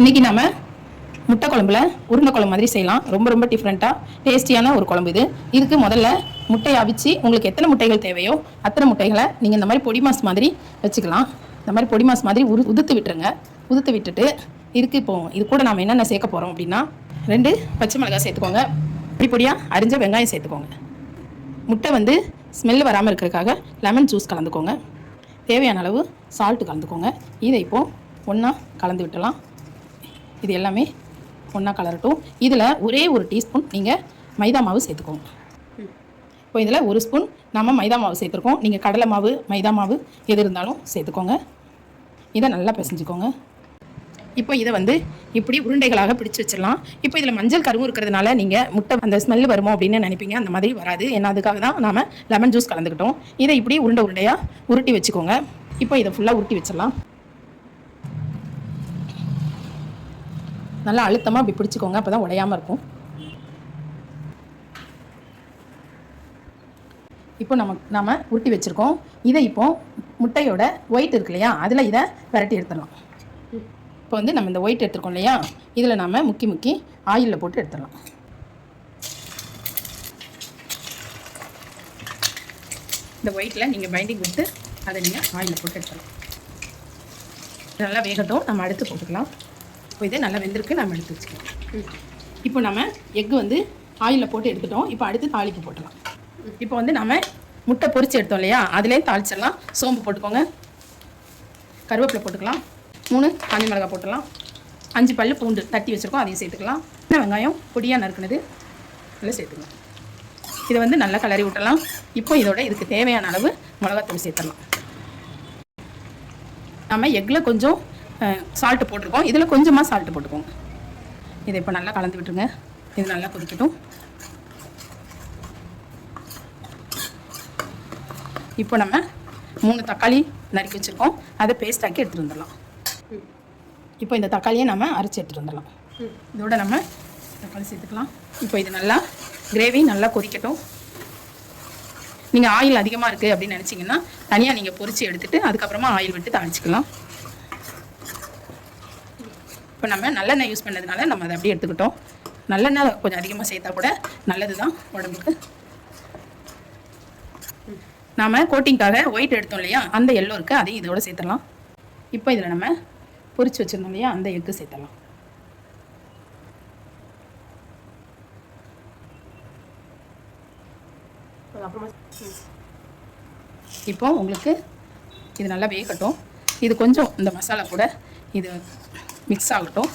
இன்னைக்கு நம்ம முட்டை குழம்புல உருண்டை குழம்பு மாதிரி செய்யலாம். ரொம்ப ரொம்ப டிஃப்ரெண்ட்டாக டேஸ்டியான ஒரு குழம்பு இது. இதுக்கு முதல்ல முட்டையை அவிச்சு உங்களுக்கு எத்தனை முட்டைகள் தேவையோ அத்தனை முட்டைகளை நீங்கள் இந்த மாதிரி பொடி மாஸ் மாதிரி வச்சுக்கலாம். இந்த மாதிரி பொடி மாஸ் மாதிரி உரு உதுத்து விட்டுருங்க. உதுத்து விட்டுட்டு இதுக்கு இப்போ இது கூட நாம் என்னென்ன சேர்க்க போகிறோம் அப்படின்னா ரெண்டு பச்சை மிளகாய் சேர்த்துக்கோங்க. இப்படி பொடியாக அரிஞ்ச வெங்காயம் சேர்த்துக்கோங்க. முட்டை வந்து ஸ்மெல் வராமல் இருக்கிறதுக்காக லெமன் ஜூஸ் கலந்துக்கோங்க. தேவையான அளவு சால்ட்டு கலந்துக்கோங்க. இதை இப்போது ஒன்றா கலந்து விட்டலாம் இது எல்லாமே ஒன்றா கலரட்டும் இதில் ஒரே ஒரு டீஸ்பூன் நீங்கள் மைதா மாவு சேர்த்துக்கோங்க. இப்போ இதில் ஒரு ஸ்பூன் நம்ம மைதா மாவு சேர்த்துருக்கோம். நீங்கள் கடலை மாவு மைதா மாவு எது இருந்தாலும் சேர்த்துக்கோங்க. இதை நல்லா பிசைஞ்சுக்கோங்க. இப்போ இதை வந்து இப்படி உருண்டைகளாக பிடிச்சு வச்சிடலாம். இப்போ இதில் மஞ்சள் கருவும் இருக்கிறதுனால நீங்கள் முட்டை அந்த ஸ்மெல் வருமோ அப்படின்னு நினைப்பீங்க. அந்த மாதிரி வராது. ஏன்னா அதுக்காக தான் நாம் லெமன் ஜூஸ் கலந்துக்கிட்டோம். இதை இப்படி உருண்டை உருண்டையாக உருட்டி வச்சுக்கோங்க. இப்போ இதை ஃபுல்லாக உருட்டி வச்சிடலாம். நல்லா அழுத்தமாக அப்படி பிடிச்சிக்கோங்க அப்போ தான் உடையாமல் இருக்கும். இப்போ நம்ம நம்ம உருட்டி வச்சுருக்கோம். இதை இப்போ முட்டையோட ஒயிட் இருக்கு இல்லையா அதில் இதை விரட்டி எடுத்துடலாம். இப்போ வந்து நம்ம இந்த ஒயிட் எடுத்துருக்கோம் இல்லையா இதில் நாம் முக்கி முக்கி ஆயிலில் போட்டு எடுத்துடலாம். இந்த ஒயிட்டில் நீங்கள் பைண்டிங் கொடுத்து அதை நீங்கள் ஆயிலில் போட்டு எடுத்துடலாம். நல்லா வேகட்டும் நம்ம அடுத்து போட்டுக்கலாம். இப்போ இது நல்லா வெந்திருக்கு நம்ம எடுத்து வச்சுக்கலாம். இப்போ நம்ம எக்கு வந்து ஆயிலில் போட்டு எடுத்துட்டோம். இப்போ அடுத்து தாளிக்கு போட்டுடலாம் இப்போ வந்து நம்ம முட்டை பொரிச்சு எடுத்தோம் இல்லையா? அதிலே தாளிச்சிடலாம். சோம்பு போட்டுக்கோங்க. கருவேப்பிலை போட்டுக்கலாம். மூணு காஞ்சி மிளகாய் போட்டுடலாம். அஞ்சு பல்லு பூண்டு தட்டி வச்சுருக்கோம். அதையும் சேர்த்துக்கலாம். சின்ன வெங்காயம் பொடியாக நறுக்குனது நல்லா சேர்த்துக்கலாம் இதை வந்து நல்லா கிளறி விட்டலாம் இப்போ இதோட இதுக்கு தேவையான அளவு மிளகாத்தூள் சேர்த்துடலாம். நம்ம எக்கில் கொஞ்சம் சால்ட்டு போட்டிருக்கோம். இதில் கொஞ்சமாக சால்ட்டு போட்டுக்கோங்க. இதை இப்போ நல்லா கலந்து விட்டுருங்க. இது நல்லா கொதிக்கட்டும். இப்போ நம்ம மூணு தக்காளி நறுக்கி வச்சுருக்கோம். அதை பேஸ்ட் ஆக்கி எடுத்துகிட்டு வந்துடலாம். இப்போ இந்த தக்காளியை நம்ம அரைச்சி எடுத்துகிட்டு வந்துடலாம். இதோட நம்ம தக்காளி சேர்த்துக்கலாம். இப்போ இது நல்லா கிரேவி நல்லா கொதிக்கட்டும். நீங்கள் ஆயில் அதிகமாக இருக்குது அப்படின்னு நினச்சிங்கன்னா தனியாக நீங்கள் பொரிச்சு எடுத்துட்டு அதுக்கப்புறமா ஆயில் விட்டு தாளிச்சிக்கலாம். இப்போ நம்ம நல்லெண்ணெய் யூஸ் பண்ணதுனால நம்ம அதை அப்படியே எடுத்துக்கிட்டோம். நல்லெண்ணெய் கொஞ்சம் அதிகமாக சேர்த்தா கூட நல்லது தான் உடம்புக்கு. நாம் கோட்டிங்காக ஒயிட் எடுத்தோம் இல்லையா? அந்த எல்லோ இருக்குது அதையும் இதோட சேர்த்துடலாம். இப்போ இதில் நம்ம பொரிச்சு வச்சிருந்தோம் இல்லையா? அந்த எக்கு சேர்த்துடலாம். இப்போ உங்களுக்கு இது நல்லா வேகட்டும். இது கொஞ்சம் இந்த மசாலா கூட இது மிக்ஸ் ஆகட்டும்.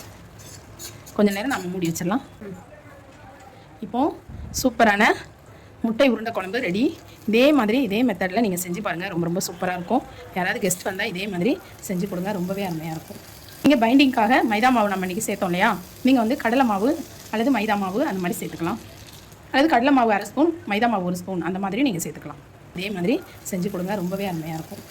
கொஞ்சம் நேரம் நம்ம மூடி வச்சிடலாம். இப்போ சூப்பரான முட்டை உருண்டை குழம்பு ரெடி இதே மாதிரி இதே மெத்தடில் நீங்கள் செஞ்சு பாருங்கள் ரொம்ப ரொம்ப சூப்பராக இருக்கும். யாராவது கெஸ்ட் வந்தால் இதே மாதிரி செஞ்சு கொடுங்க. ரொம்பவே அருமையாக இருக்கும். நீங்கள் பைண்டிங்காக மைதா மாவு நம்ம இன்றைக்கி சேர்த்தோம் இல்லையா? நீங்கள் வந்து கடலை மாவு அல்லது மைதா மாவு அந்த மாதிரி சேர்த்துக்கலாம். அல்லது கடலை மாவு அரை ஸ்பூன் மைதா மாவு ஒரு ஸ்பூன் அந்த மாதிரி நீங்கள் சேர்த்துக்கலாம். இதே மாதிரி செஞ்சு கொடுங்க. ரொம்பவே அருமையாக இருக்கும்.